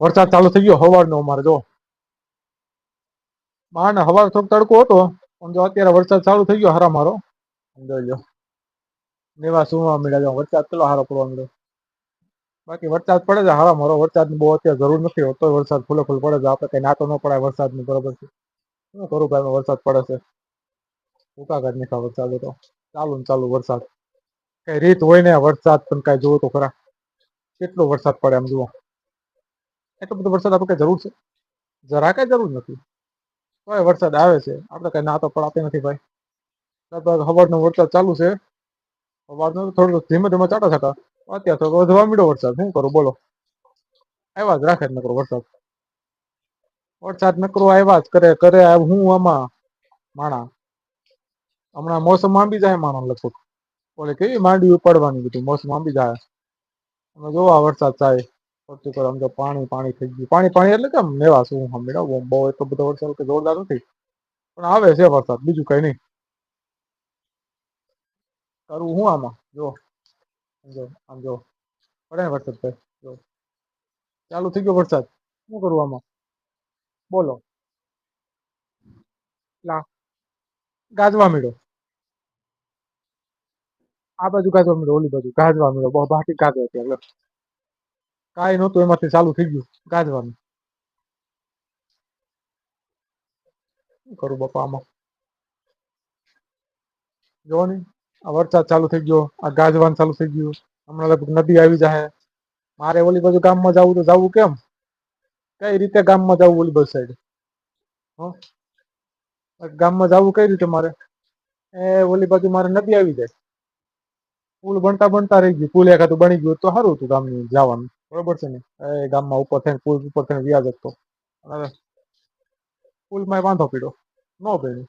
વરસાદ ચાલુ થઈ ગયો, હવારનો અમારે, જો. બહાર ને હવાર થોડોક તડકો હતો, પણ જો અત્યારે વરસાદ ચાલુ થઈ ગયો, હારા મારો. લો નેવા સુવા મળ્યા જો, વરસાદ કેટલો હારો પડવા મળ્યો બાકી વરસાદ પડે છે, હારા મારો. વરસાદની બહુ અત્યારે જરૂર નથી હોતો, વરસાદ ફૂલે ફૂલ પડે છે, આપણે કઈ નાતો ન પડાય વરસાદની બરોબર છે. શું કરું ભાઈ વરસાદ પડે છે. ઉકા કાઢ ખા વરસાદ તો. ચાલુ ને ચાલુ વરસાદ. કઈ રીત હોય ને વરસાદ પણ કઈ જોવો તો ખરા. કેટલો વરસાદ પડે એમ જુઓ. એટલો બધો વરસાદ આપણે કઈ જરૂર છે? જરા કઈ જરૂર નથી. તોય વરસાદ આવે છે. આપણે કઈ ના તો પડાતી નથી ભાઈ. લગભગ હવારનો વરસાદ ચાલુ છે. સવારનો તો થોડો ધીમે ધીમે ચાટા છાટા અત્યારે તો વધવા મીડો વરસાદ. શું કરું? બોલો. આવ્યા જ રાખે જ નકરો વરસાદ. વરસાદ નકરો આવ્યા જ કરે કરે હું આમાં માણા. હમણાં મોસમ આંબી જાય માણો લગભગ. ઓલે કેવી માંડવી ઉપાડવાની બધું? મોસમ આંબી જાય. અમે જોવા વરસાદ થાય. પડતું કરે, આમ તો પાણી પાણી થઈ ગયું. પાણી પાણી એટલે કેમ? મેવા શું સાંભળ્યા? બહુ એટલો બધો વરસાદ કે જોરદાર નથી. પણ આવે છે વરસાદ, બીજું કઈ નહીં. કરવું હું આમાં? જો જો, આમ જો. પડે વરસાદ ભાઈ, જો. ચાલુ થઈ ગયો વરસાદ. શું કરવું આમાં? બોલો. લા, ગાજવા મીડો આ બાજુ ગાજવા મીડો ઓલી બાજુ ગાજવા મીડો બહુ ભાટી ગાજવા અત્યારે. કાંઈ નહોતું, એમાંથી ચાલુ થઈ ગયું, ગાજવાનું. કરું બાપા આમાં? જો ને, આ વરસાદ ચાલુ થઈ ગયો, આ ગાજવાન ચાલુ થઈ ગયું. હમણાં લગભગ નદી આવી જાય મારે ઓલી બાજુ ગામમાં જવું તો જવું કેમ? કઈ રીતે ગામમાં જવું ઓલી બાજુ સાઈડ ગામમાં જવું કઈ રીતે મારે? એ ઓલી બાજુ મારે નદી આવી જાય. પુલ બનતા બનતા રહી ગયું. પુલ એકાદું બની ગયું તો સારું હતું ગામની જવાનું. બરોબર છે ને? એ ગામમાં ઉપર થઈને, પુલ ઉપર થઈને વ્યાજ હતો હવે પુલમાં વાંધો પીડ્યો. ન પડ્યો